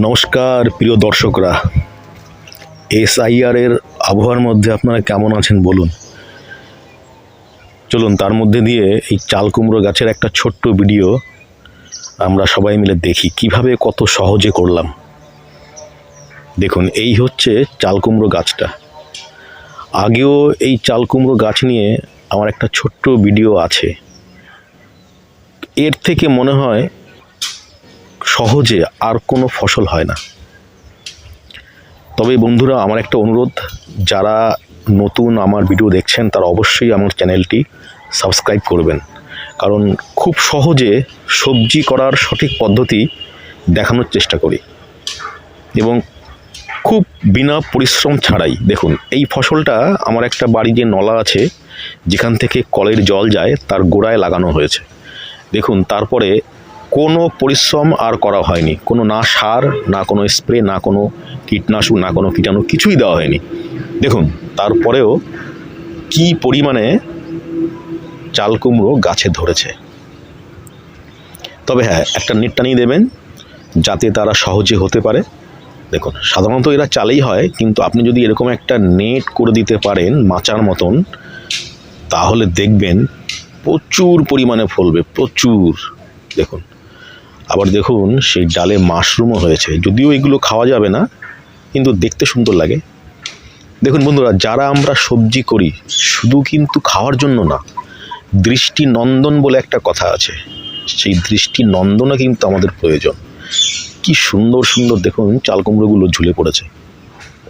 নমস্কার, প্রিয় দর্শকরা। এসআইআর এর আবহাওয়ার মধ্যে আপনারা কেমন আছেন বলুন। চলুন, তার মধ্যে দিয়ে এই চাল কুমড়ো গাছের একটা ছোট্ট ভিডিও আমরা সবাই মিলে দেখি, কীভাবে কত সহজে করলাম। দেখুন, এই হচ্ছে চাল কুমড়ো গাছটা। আগেও এই চাল কুমড়ো গাছ নিয়ে আমার একটা ছোট্ট ভিডিও আছে। এর থেকে মনে হয় সহজে আর কোনো ফসল হয় না। তবে বন্ধুরা, আমার একটা অনুরোধ, যারা নতুন আমার ভিডিও দেখছেন, তারা অবশ্যই আমার চ্যানেলটি সাবস্ক্রাইব করবেন। কারণ খুব সহজে সবজি করার সঠিক পদ্ধতি দেখানোর চেষ্টা করি। এবং খুব বিনা পরিশ্রম ছাড়াই, দেখুন, এই ফসলটা আমার একটা বাড়ি যে নলা আছে, যেখান থেকে কলের জল যায়, তার গোড়ায় লাগানো হয়েছে। দেখুন, তারপরে কোনো পরিশ্রম আর করা হয়নি। কোনো না সার, না কোনো স্প্রে, না কোনো কীটনাশক, না কোনো কীটাণু, কিছুই দেওয়া হয়নি। দেখুন, তারপরেও কি পরিমাণে চাল কুমড়ো গাছে ধরেছে। তবে হ্যাঁ একটা নেট টানিয়ে দেবেন, যাতে তারা সহজে হতে পারে। দেখুন, সাধারণত এরা চালেই হয়, কিন্তু আপনি যদি এরকম একটা নেট করে দিতে পারেন মাচার মতন, তাহলে দেখবেন প্রচুর পরিমাণে ফলবে, প্রচুর। দেখুন আবার দেখুন, সেই ডালে মাশরুমও হয়েছে। যদিও এগুলো খাওয়া যাবে না, কিন্তু দেখতে সুন্দর লাগে। দেখুন বন্ধুরা, যারা আমরা সবজি করি, শুধু কিন্তু খাওয়ার জন্য না দৃষ্টি নন্দন বলে একটা কথা আছে। সেই দৃষ্টি নন্দনও কিন্তু আমাদের প্রয়োজন। কি সুন্দর সুন্দর দেখুন, চাল কুমড়োগুলো ঝুলে পড়েছে।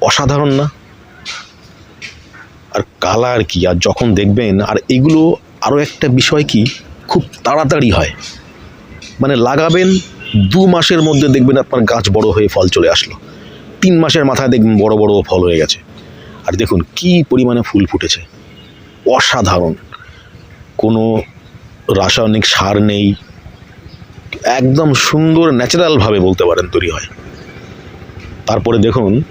অসাধারণ না? আর কালার কি? আর যখন দেখবেন, আর এগুলো আরও একটা বিষয় কি, খুব তাড়াতাড়ি হয়। মানে লাগাবেন দু মাসের মধ্যে দেখবেন আপনার গাছ বড় হয়ে ফল চলে আসলো। তিন মাসের মাথায় দেখবেন বড় বড় ফল হয়ে গেছে। আর দেখুন কি পরিমাণে ফুল ফুটেছে। অসাধারণ। কোনো রাসায়নিক সার নেই। একদম সুন্দর ন্যাচারালভাবে বলতে পারেন তৈরি হয়। তারপরে দেখুন,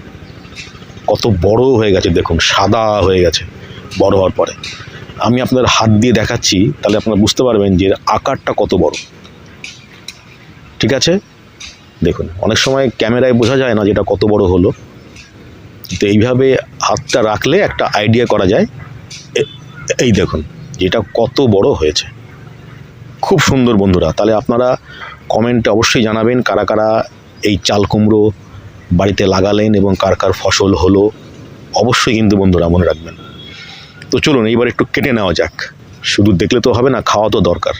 কত বড় হয়ে গেছে, দেখুন, সাদা হয়ে গেছে, বড় হওয়ার পরে। আমি আপনার হাত দিয়ে দেখাচ্ছি, তাহলে আপনারা বুঝতে পারবেন যে আকারটা কত বড়। ঠিক আছে? দেখুন, অনেক সময় ক্যামেরায় বোঝা যায় না যেটা কত বড় হলো। তো এইভাবে হাতটা রাখলে একটা আইডিয়া করা যায়। এই দেখুন যেটা কত বড় হয়েছে। খুব সুন্দর বন্ধুরা, তাহলে আপনারা কমেন্টে অবশ্যই জানাবেন কারা কারা এই চাল কুমড়ো বাড়িতে লাগালেন এবং কার কার ফসল হলো। অবশ্যই কিন্তু বন্ধুরা মনে রাখবেন। তো চলুন, এইবার একটু কেটে নেওয়া যাক। শুধু দেখলে তো হবে না, খাওয়া তো দরকার।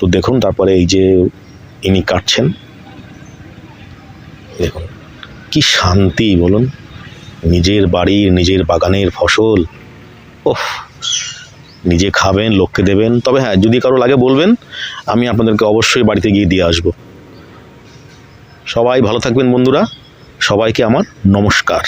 তো দেখুন, তারপরে এই যে ইনি কাটছেন। দেখুন, কি শান্তি, বলুন। নিজের বাড়ির, নিজের বাগানের ফসল ওহ নিজে খাবেন, লোককে দেবেন। তবে হ্যাঁ যদি কারও লাগে বলবেন, আমি আপনাদেরকে অবশ্যই বাড়িতে গিয়ে দিয়ে আসব। সবাই ভালো থাকবেন বন্ধুরা। সবাইকে আমার নমস্কার।